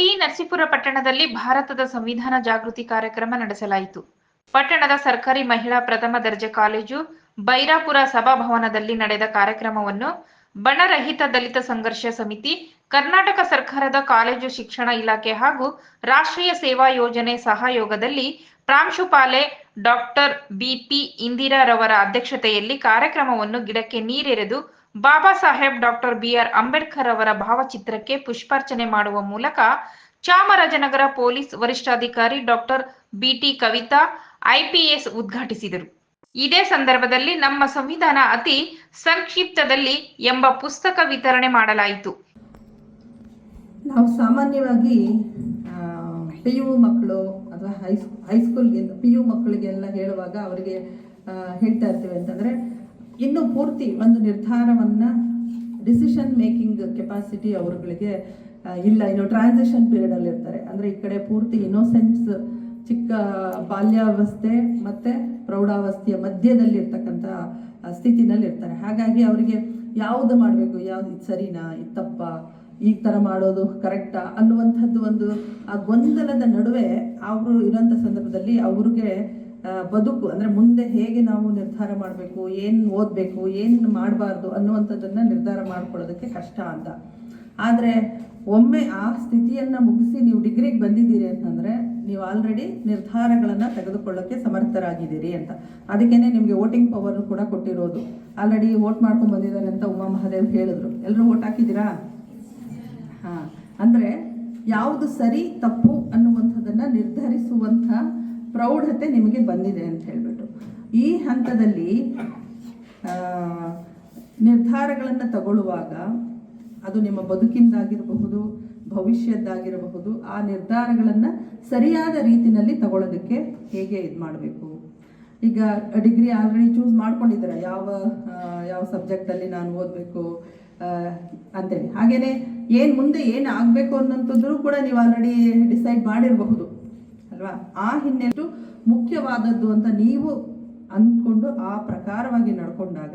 T Narasipura ಪಟ್ಟಣದಲ್ಲಿ ಭಾರತದ ಸಂವಿಧಾನ ಜಾಗೃತಿ ಕಾರ್ಯಕ್ರಮ ನಡೆಸಲಾಯಿತು. ಪಟ್ಟಣದ ಸರ್ಕಾರಿ ಮಹಿಳಾ ಪ್ರಥಮ ದರ್ಜೆ ಕಾಲೇಜು ಬೈರಾಪುರ ಸಭಾಭವನದಲ್ಲಿ ನಡೆದ ಕಾರ್ಯಕ್ರಮವನ್ನು ಬಣರಹಿತ ದಲಿತ ಸಂಘರ್ಷ ಸಮಿತಿ, ಕರ್ನಾಟಕ ಸರ್ಕಾರದ ಕಾಲೇಜು ಶಿಕ್ಷಣ ಇಲಾಖೆ ಹಾಗೂ ರಾಷ್ಟ್ರೀಯ ಸೇವಾ ಯೋಜನೆ ಸಹಯೋಗದಲ್ಲಿ ಪ್ರಾಂಶುಪಾಲೆ ಡಾಕ್ಟರ್ ಬಿಪಿ ಇಂದಿರಾರವರ ಅಧ್ಯಕ್ಷತೆಯಲ್ಲಿ ಕಾರ್ಯಕ್ರಮವನ್ನು ಗಿಡಕ್ಕೆ ನೀರೆರೆದು ಬಾಬಾ ಸಾಹೇಬ್ ಡಾಕ್ಟರ್ ಬಿಆರ್ ಅಂಬೇಡ್ಕರ್ ಅವರ ಭಾವಚಿತ್ರಕ್ಕೆ ಪುಷ್ಪಾರ್ಚನೆ ಮಾಡುವ ಮೂಲಕ ಚಾಮರಾಜನಗರ ಪೊಲೀಸ್ ವರಿಷ್ಠಾಧಿಕಾರಿ ಡಾಕ್ಟರ್ ಬಿಟಿ ಕವಿತಾ ಐಪಿಎಸ್ ಉದ್ಘಾಟಿಸಿದರು. ಇದೇ ಸಂದರ್ಭದಲ್ಲಿ ನಮ್ಮ ಸಂವಿಧಾನ ಅತಿ ಸಂಕ್ಷಿಪ್ತದಲ್ಲಿ ಎಂಬ ಪುಸ್ತಕ ವಿತರಣೆ ಮಾಡಲಾಯಿತು. ನಾವು ಸಾಮಾನ್ಯವಾಗಿ ಪಿ ಯು ಮಕ್ಕಳು ಅಥವಾ ಹೈಸ್ಕೂಲ್ಗೆ ಪಿ ಯು ಮಕ್ಕಳಿಗೆಲ್ಲ ಹೇಳುವಾಗ ಅವರಿಗೆ ಹೇಳ್ತಾ ಇರ್ತೀವಿ ಅಂತಂದರೆ ಇನ್ನು ಪೂರ್ತಿ ಒಂದು ನಿರ್ಧಾರವನ್ನು ಡಿಸಿಷನ್ ಮೇಕಿಂಗ್ ಕೆಪಾಸಿಟಿ ಅವ್ರುಗಳಿಗೆ ಇಲ್ಲ, ಇನ್ನು ಟ್ರಾನ್ಸಿಷನ್ ಪೀರಿಯಡಲ್ಲಿ ಇರ್ತಾರೆ. ಅಂದರೆ ಈ ಕಡೆ ಪೂರ್ತಿ ಇನ್ನೋಸೆನ್ಸ್ ಚಿಕ್ಕ ಬಾಲ್ಯಾವಸ್ಥೆ ಮತ್ತು ಪ್ರೌಢಾವಸ್ಥೆಯ ಮಧ್ಯದಲ್ಲಿ ಇರ್ತಕ್ಕಂಥ ಸ್ಥಿತಿನಲ್ಲಿ ಇರ್ತಾರೆ. ಹಾಗಾಗಿ ಅವರಿಗೆ ಯಾವುದು ಮಾಡಬೇಕು? ಯಾವ್ದು, ಇದು ಸರಿನಾ? ಇದು ತಪ್ಪ? ಈ ಥರ ಮಾಡೋದು ಕರೆಕ್ಟಾ ಅನ್ನುವಂಥದ್ದು ಒಂದು, ಆ ಗೊಂದಲದ ನಡುವೆ ಅವರು ಇರೋಂಥ ಸಂದರ್ಭದಲ್ಲಿ ಅವ್ರಿಗೆ ಬದುಕು ಅಂದರೆ ಮುಂದೆ ಹೇಗೆ ನಾವು ನಿರ್ಧಾರ ಮಾಡಬೇಕು, ಏನು ಓದಬೇಕು, ಏನು ಮಾಡಬಾರ್ದು ಅನ್ನುವಂಥದ್ದನ್ನು ನಿರ್ಧಾರ ಮಾಡ್ಕೊಳ್ಳೋದಕ್ಕೆ ಕಷ್ಟ ಅಂತ. ಆದರೆ ಒಮ್ಮೆ ಆ ಸ್ಥಿತಿಯನ್ನು ಮುಗಿಸಿ ನೀವು ಡಿಗ್ರಿಗೆ ಬಂದಿದ್ದೀರಿ ಅಂತಂದರೆ ನೀವು ಆಲ್ರೆಡಿ ನಿರ್ಧಾರಗಳನ್ನು ತೆಗೆದುಕೊಳ್ಳೋಕ್ಕೆ ಸಮರ್ಥರಾಗಿದ್ದೀರಿ ಅಂತ. ಅದಕ್ಕೇ ನಿಮಗೆ ವೋಟಿಂಗ್ ಪವರ್ ಕೂಡ ಕೊಟ್ಟಿರೋದು. ಆಲ್ರೆಡಿ ವೋಟ್ ಮಾಡ್ಕೊಂಡು ಬಂದಿದ್ದಾರೆ ಅಂತ ಉಮಾ ಮಹಾದೇವ್ ಹೇಳಿದ್ರು. ಎಲ್ಲರೂ ವೋಟ್ ಹಾಕಿದ್ದೀರಾ? ಹಾಂ. ಅಂದರೆ ಯಾವುದು ಸರಿ ತಪ್ಪು ಅನ್ನುವಂಥದ್ದನ್ನು ನಿರ್ಧರಿಸುವಂಥ ಪ್ರೌಢತೆ ನಿಮಗೆ ಬಂದಿದೆ ಅಂತ ಹೇಳಿಬಿಟ್ಟು. ಈ ಹಂತದಲ್ಲಿ ನಿರ್ಧಾರಗಳನ್ನು ತಗೊಳ್ಳುವಾಗ ಅದು ನಿಮ್ಮ ಬದುಕಿಂದಾಗಿರಬಹುದು, ಭವಿಷ್ಯದ್ದಾಗಿರಬಹುದು, ಆ ನಿರ್ಧಾರಗಳನ್ನು ಸರಿಯಾದ ರೀತಿಯಲ್ಲಿ ತಗೊಳ್ಳೋದಕ್ಕೆ ಹೇಗೆ ಇದು ಮಾಡಬೇಕು? ಈಗ ಡಿಗ್ರಿ ಆಲ್ರೆಡಿ ಚೂಸ್ ಮಾಡ್ಕೊಂಡಿದ್ದೀರ? ಯಾವ ಯಾವ ಸಬ್ಜೆಕ್ಟಲ್ಲಿ ನಾನು ಓದಬೇಕು ಅಂತೇಳಿ. ಹಾಗೆಯೇ ಏನು ಮುಂದೆ ಏನು ಆಗಬೇಕು ಅನ್ನೋಂಥದ್ದು ಕೂಡ ನೀವು ಆಲ್ರೆಡಿ ಡಿಸೈಡ್ ಮಾಡಿರಬಹುದು. ಅಲ್ವಾ? ಆ ಹಿನ್ನೆಲೆ ಮುಖ್ಯವಾದದ್ದು ಅಂತ ನೀವು ಅಂದ್ಕೊಂಡು ಆ ಪ್ರಕಾರವಾಗಿ ನಡ್ಕೊಂಡಾಗ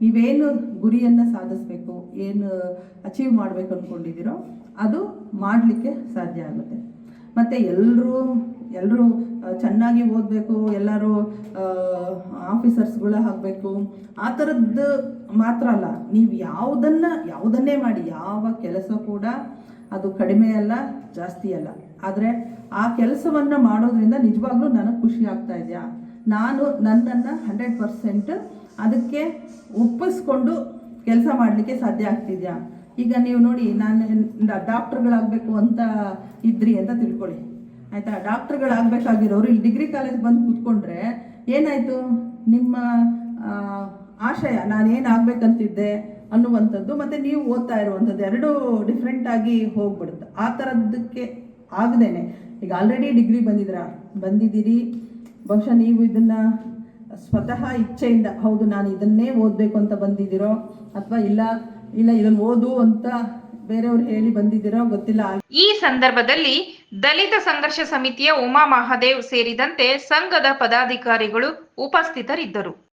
ನೀವೇನು ಗುರಿಯನ್ನು ಸಾಧಿಸಬೇಕು, ಏನು ಅಚೀವ್ ಮಾಡಬೇಕು ಅಂದ್ಕೊಂಡಿದ್ದೀರೋ ಅದು ಮಾಡಲಿಕ್ಕೆ ಸಾಧ್ಯ ಆಗುತ್ತೆ. ಮತ್ತು ಎಲ್ಲರೂ ಎಲ್ಲರೂ ಚೆನ್ನಾಗಿ ಓದಬೇಕು, ಎಲ್ಲರೂ ಆಫೀಸರ್ಸ್ಗಳ ಆಗಬೇಕು, ಆ ಥರದ್ದು ಮಾತ್ರ ಅಲ್ಲ. ನೀವು ಯಾವುದನ್ನು, ಯಾವುದನ್ನೇ ಮಾಡಿ, ಯಾವ ಕೆಲಸ ಕೂಡ ಅದು ಕಡಿಮೆ ಅಲ್ಲ, ಜಾಸ್ತಿ ಅಲ್ಲ. ಆದರೆ ಆ ಕೆಲಸವನ್ನು ಮಾಡೋದ್ರಿಂದ ನಿಜವಾಗ್ಲೂ ನನಗೆ ಖುಷಿ ಆಗ್ತಾ ಇದೆಯಾ? ನಾನು ನನ್ನನ್ನು ಹಂಡ್ರೆಡ್ ಪರ್ಸೆಂಟ್ ಅದಕ್ಕೆ ಒಪ್ಪಿಸ್ಕೊಂಡು ಕೆಲಸ ಮಾಡಲಿಕ್ಕೆ ಸಾಧ್ಯ ಆಗ್ತಿದೆಯಾ? ಈಗ ನೀವು ನೋಡಿ, ನಾನು ಡಾಕ್ಟ್ರುಗಳಾಗಬೇಕು ಅಂತ ಇದ್ರಿ ಅಂತ ತಿಳ್ಕೊಳ್ಳಿ. ಆಯಿತಾ? ಡಾಕ್ಟ್ರುಗಳಾಗಬೇಕಾಗಿರೋರು ಇಲ್ಲಿ ಡಿಗ್ರಿ ಕಾಲೇಜ್ ಬಂದು ಕೂತ್ಕೊಂಡ್ರೆ ಏನಾಯಿತು? ನಿಮ್ಮ ಆಶಯ ನಾನೇನು ಆಗ್ಬೇಕಂತಿದ್ದೆ ಅನ್ನುವಂಥದ್ದು, ಮತ್ತು ನೀವು ಓದ್ತಾ ಇರುವಂಥದ್ದು ಎರಡೂ ಡಿಫ್ರೆಂಟಾಗಿ ಹೋಗ್ಬಿಡುತ್ತೆ. ಆ ಥರದ್ದಕ್ಕೆ ಆಗದೇನೆ. ಈಗ ಆಲ್ರೆಡಿ ಡಿಗ್ರಿ ಬಂದಿದ್ದೀರಾ? ಬಂದಿದ್ದೀರಿ. ಬಹುಶಃ ನೀವು ಇದನ್ನು ಸ್ವತಃ ಇಚ್ಛೆಯಿಂದ, ಹೌದು, ನಾನು ಇದನ್ನೇ ಓದಬೇಕು ಅಂತ ಬಂದಿದ್ದೀರೋ, ಅಥವಾ ಇಲ್ಲ ಇಲ್ಲ ಇದನ್ನು ಓದು ಅಂತ ಬೇರೆಯವ್ರು ಹೇಳಿ ಬಂದಿದ್ದೀರೋ, ಗೊತ್ತಿಲ್ಲ. ಈ ಸಂದರ್ಭದಲ್ಲಿ ದಲಿತ ಸಂಘರ್ಷ ಸಮಿತಿಯ ಉಮಾ ಮಹಾದೇವ್ ಸೇರಿದಂತೆ ಸಂಘದ ಪದಾಧಿಕಾರಿಗಳು ಉಪಸ್ಥಿತರಿದ್ದರು.